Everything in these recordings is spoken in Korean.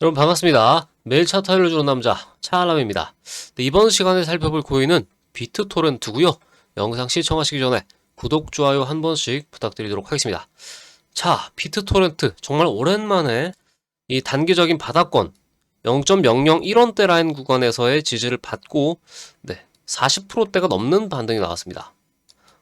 여러분 반갑습니다. 매일 차트를 주는 남자 차알람입니다. 네, 이번 시간에 살펴볼 코인은 비트토렌트고요. 영상 시청하시기 전에 구독, 좋아요 한 번씩 부탁드리도록 하겠습니다. 자, 비트토렌트 정말 오랜만에 이 단기적인 바닥권 0.001원대 라인 구간에서의 지지를 받고 네, 40%대가 넘는 반등이 나왔습니다.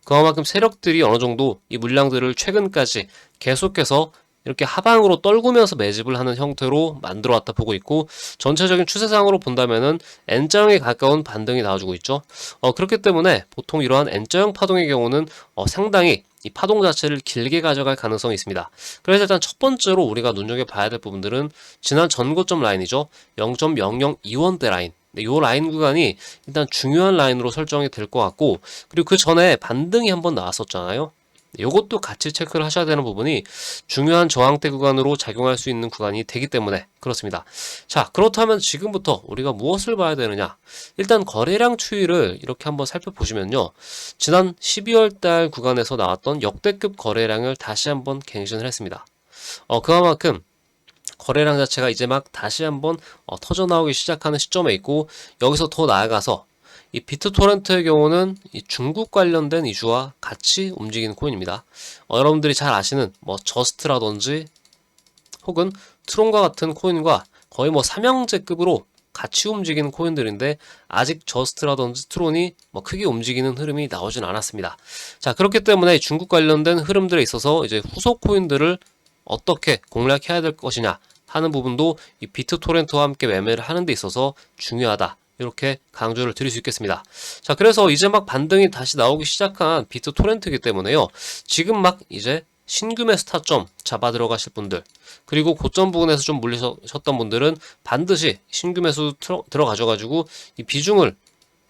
그만큼 세력들이 어느 정도 이 물량들을 최근까지 계속해서 이렇게 하방으로 떨구면서 매집을 하는 형태로 만들어 왔다 보고 있고 전체적인 추세상으로 본다면은 N자형에 가까운 반등이 나와주고 있죠. 어, 그렇기 때문에 보통 이러한 N자형 파동의 경우는 어, 상당히 이 파동 자체를 길게 가져갈 가능성이 있습니다. 그래서 일단 첫 번째로 우리가 눈여겨봐야 될 부분들은 지난 전고점 라인이죠. 0.002원대 라인. 네, 요 라인 구간이 일단 중요한 라인으로 설정이 될 것 같고 그리고 그 전에 반등이 한번 나왔었잖아요. 이것도 같이 체크를 하셔야 되는 부분이 중요한 저항대 구간으로 작용할 수 있는 구간이 되기 때문에 그렇습니다. 자, 그렇다면 지금부터 우리가 무엇을 봐야 되느냐? 일단 거래량 추이를 이렇게 한번 살펴보시면요. 지난 12월 달 구간에서 나왔던 역대급 거래량을 다시 한번 갱신을 했습니다. 어, 그만큼 거래량 자체가 이제 막 다시 한번 어, 터져 나오기 시작하는 시점에 있고 여기서 더 나아가서 이 비트토렌트의 경우는 이 중국 관련된 이슈와 같이 움직이는 코인입니다. 어, 여러분들이 잘 아시는 뭐 저스트라든지 혹은 트론과 같은 코인과 거의 뭐 삼형제급으로 같이 움직이는 코인들인데 아직 저스트라든지 트론이 뭐 크게 움직이는 흐름이 나오진 않았습니다. 자 그렇기 때문에 중국 관련된 흐름들에 있어서 이제 후속 코인들을 어떻게 공략해야 될 것이냐 하는 부분도 이 비트토렌트와 함께 매매를 하는 데 있어서 중요하다. 이렇게 강조를 드릴 수 있겠습니다. 자, 그래서 이제 막 반등이 다시 나오기 시작한 비트 토렌트이기 때문에요. 지금 막 이제 신규 매수 타점 잡아 들어가실 분들, 그리고 고점 부분에서 좀 물리셨던 분들은 반드시 신규 매수 들어가셔가지고 이 비중을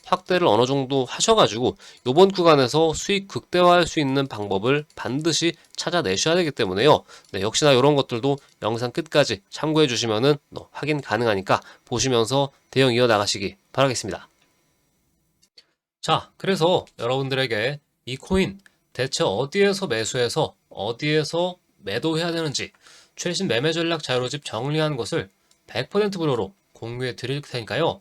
확대를 어느 정도 하셔가지고 요번 구간에서 수익 극대화할 수 있는 방법을 반드시 찾아내셔야 되기 때문에요. 네, 역시나 이런 것들도 영상 끝까지 참고해 주시면은 확인 가능하니까 보시면서 대응 이어 나가시기 바라겠습니다. 자, 그래서 여러분들에게 이 코인 대체 어디에서 매수해서 어디에서 매도해야 되는지 최신 매매 전략 자료집 정리한 것을 100% 무료로 공유해 드릴 테니까요.